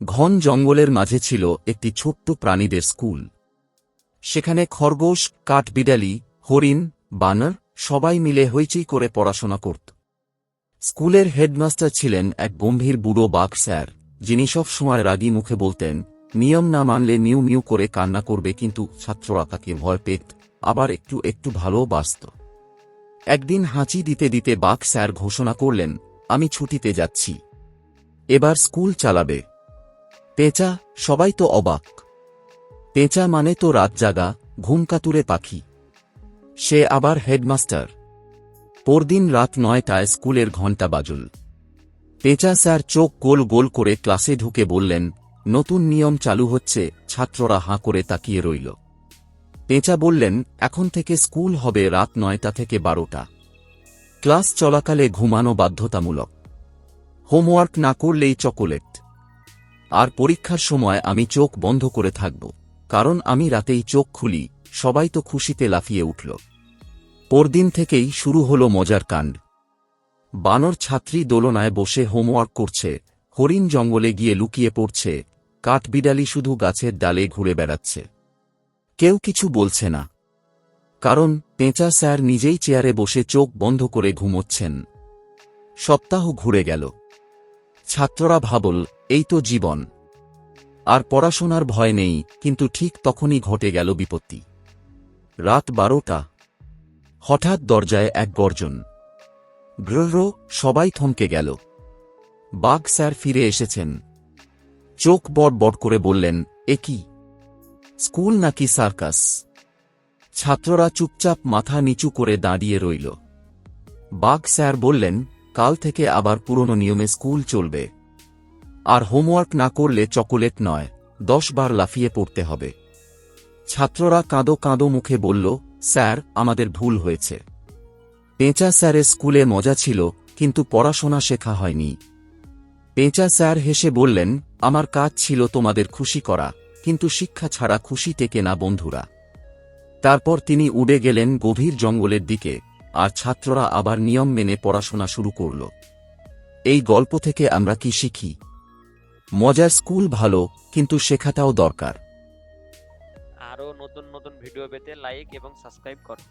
ঘন জঙ্গলের মাঝে ছিল একটি ছোট্ট প্রাণীদের স্কুল। সেখানে খরগোশ, কাঠবিড়ালি, হরিণ, বানর সবাই মিলে হইচই করে পড়াশোনা করত। স্কুলের হেডমাস্টার ছিলেন এক গম্ভীর বুড়ো বাঘ স্যার, যিনি সব সময় রাগী মুখে বলতেন, নিয়ম না মানলে নিউ মিউ করে কান্না করবে কিন্তু ছাত্ররা তাকে ভয় পেত, আবার একটু একটু ভালোবাসত একদিন হাঁচি দিতে দিতে বাঘ স্যার ঘোষণা করলেন, আমি ছুটিতে যাচ্ছি। এবার স্কুল চালাবে। পেঁচা, সবাই তো অবাক। পেঁচা মানে তো রাত জাগা ঘুমকাতুরে পাখি। সে আবার হেডমাস্টার। পরদিন রাত নয়টায় স্কুলের ঘণ্টা বাজল। পেঁচা স্যার চোখ গোল গোল করে ক্লাসে ঢুকে বললেন, নতুন নিয়ম চালু হচ্ছে, ছাত্ররা হাঁ করে তাকিয়ে রইল। পেঁচা বললেন, এখন থেকে স্কুল হবে রাত নয়টা থেকে বারোটা। ক্লাস চলাকালে ঘুমানো বাধ্যতামূলক। হোমওয়ার্ক না করলেই চকোলেট। আর পরীক্ষার সময় আমি চোখ বন্ধ করে থাকব, কারণ আমি রাতেই চোখ খুলি, সবাই তো খুশিতে লাফিয়ে উঠল। পরদিন থেকেই শুরু হলো মজার কাণ্ড। বানর ছাত্রী দোলনায় বসে হোমওয়ার্ক করছে, হরিণ জঙ্গলে গিয়ে লুকিয়ে পড়ছে, কাঠবিড়ালি শুধু গাছের ডালে ঘুরে বেড়াচ্ছে। কেউ কিছু বলছে না। কারণ পেঁচা স্যার নিজেই চেয়ারে বসে চোখ বন্ধ করে ঘুমোচ্ছেন। সপ্তাহ ঘুরে গেল। ছাত্ররা ভাবল, এই তো জীবন। আর পড়াশোনার ভয় নেই, কিন্তু ঠিক তখনই ঘটে গেল বিপত্তি। রাত বারোটা। হঠাৎ দরজায় এক গর্জন। গ্রহ সবাই থমকে গেল। বাঘ স্যার ফিরে এসেছেন। চোখ বড় বড় করে বললেন, এ কি? স্কুল নাকি সার্কাস? ছাত্ররা চুপচাপ মাথা নিচু করে দাঁড়িয়ে রইল। বাঘ স্যার বললেন কাল থেকে আবার পুরনো নিয়মে স্কুল চলবে। আর হোমওয়ার্ক না করলে চকোলেট নয়, দশ বার লাফিয়ে পড়তে হবে। ছাত্ররা কাঁদো কাঁদো মুখে বলল, স্যার, আমাদের ভুল হয়েছে। পেঁচা স্যারের স্কুলে মজা ছিল, কিন্তু পড়াশোনা শেখা হয়নি। পেঁচা স্যার হেসে বললেন, আমার কাজ ছিল তোমাদের খুশি করা, কিন্তু শিক্ষা ছাড়া খুশি টেকে না বন্ধুরা। তারপর তিনি উড়ে গেলেন গভীর জঙ্গলের দিকে। আর ছাত্ররা আবার নিয়ম মেনে পড়াশোনা শুরু করল। এই গল্প থেকে আমরা কি শিখি? মজার স্কুল ভালো, কিন্তু শেখাটাও দরকার। আরও নতুন নতুন ভিডিও পেতে লাইক এবং সাবস্ক্রাইব করো।